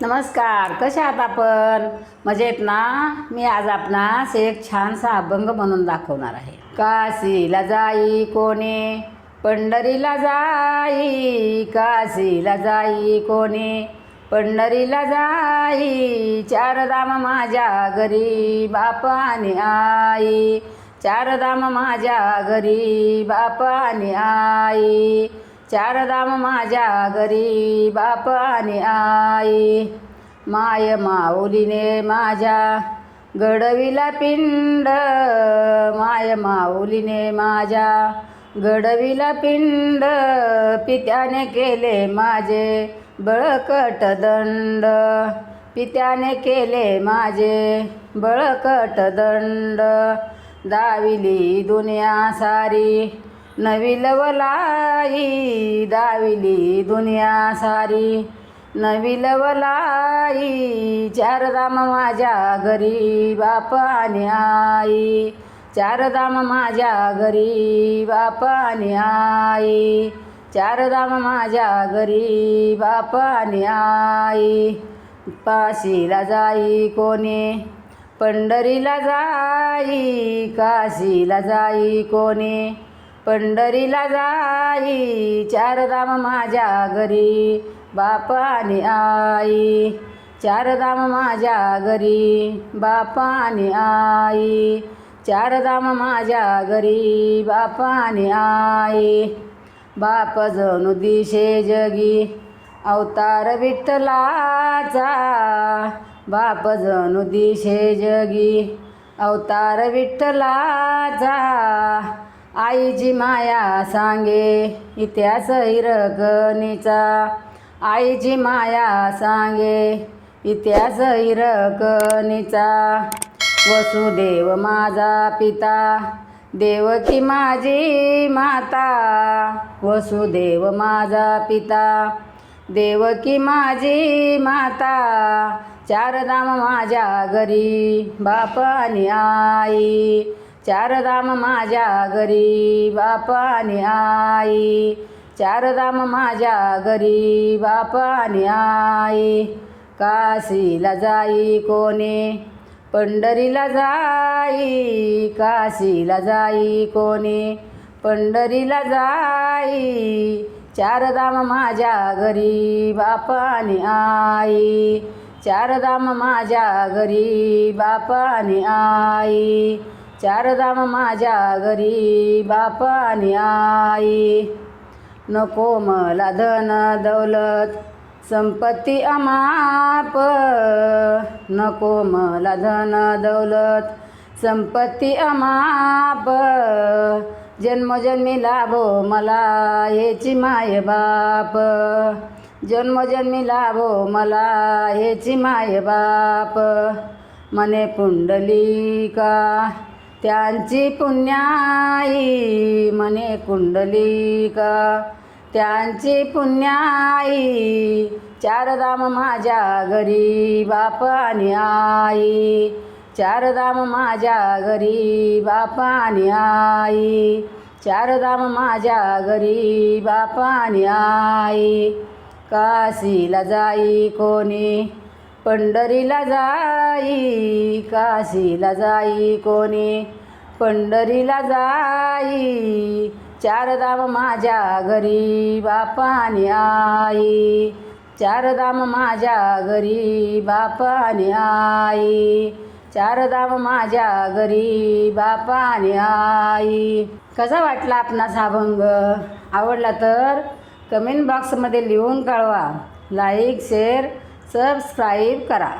नमस्कार कशा आहात आपण? मजेत ना? मी आज आपणास एक छानसा अभंग म्हणून दाखवणार आहे. काशीला जाई कोणी? पंढरीला जाई. काशीला जाई कोणी? पंढरीला जाई. चारधाम माझ्या घरी बाप आणि आई. चारधाम माझ्या घरी बाप आणि आई. चार धाम माझ्या घरी बाप आणि आई. माय माऊलीने माझ्या घडविला पिंड. माय माऊलीने माझ्या घडविला पिंड. पित्याने केले माझे बळकट दंड. पित्याने केले माझे बळकट दंड. दाविली दुनिया सारी. नविलवलाई दाविली दुनिया सारी. नविलवलाई चार धाम माझ्या घरी बाप आणि आई. चार धाम माझ्या घरी बाप आणि आई. चार धाम माझ्या घरी बाप आणि आई. पाशीला जाई कोणी पंढरीला जाई काशीला जाई कोणी. पंढरीला जाई चारधाम माझ्या घरी बाप आणि आई. चारधाम माझ्या घरी बाप आणि आई. चारधाम माझ्या घरी बाप आणि आई. बाप जणू दिशे जगी अवतार विठ्ठलाचा. बाप जणू दिशे जगी अवतार विठ्ठलाचा. आईची माया सांगे इतिहास हिरकणीचा आईची माया सांगे इतिहास हिरकणीचा वसुदेव माझा पिता देवकी माझी माता. वसुदेव माझा पिता देवकी माझी माता. चारधाम माझ्या घरी बाप आणि आई. चार धाम माझ्या घरी बाप आणि आई. चार धाम माझ्या घरी बाप आणि आई. काशीला जाई कोणी पंढरीला जाई. काशीला जाई कोणी पंढरीला जाई. चार धाम माझ्या घरी बाप आणि आई. चार धाम माझ्या घरी बाप आणि आई. चार धाम माझ्या घरी बाप आणि आई. नको मला धन दौलत संपत्ती अमाप. नको मला धन दौलत संपत्ती अमाप. जन्मजन्मी लाभो मला याची माय बाप. जन्मजन्मी लाभो मला हेची माय बाप. मने पुंडलिका त्यांची पुण्याई मने कुंडलिका. त्यांची पुण्याई चारधाम माझ्या घरी बाप आणि आई. चार माझ्या घरी बाप आणि आई. चार माझ्या घरी बाप आणि आई. काशीला जाई कोणी? पंढरीला जाई काशीला जाई कोणी? पंढरीला जाई चारधाम माझ्या घरी बाप आणि आई चारधाम माझ्या घरी बाप आणि आई चारधाम माझ्या घरी बाप आणि आई. कसा वाटला आपणास हा भंग? आवडला तर कमेंट बॉक्समध्ये लिहून कळवा. लाईक शेअर सबस्क्राईब करा.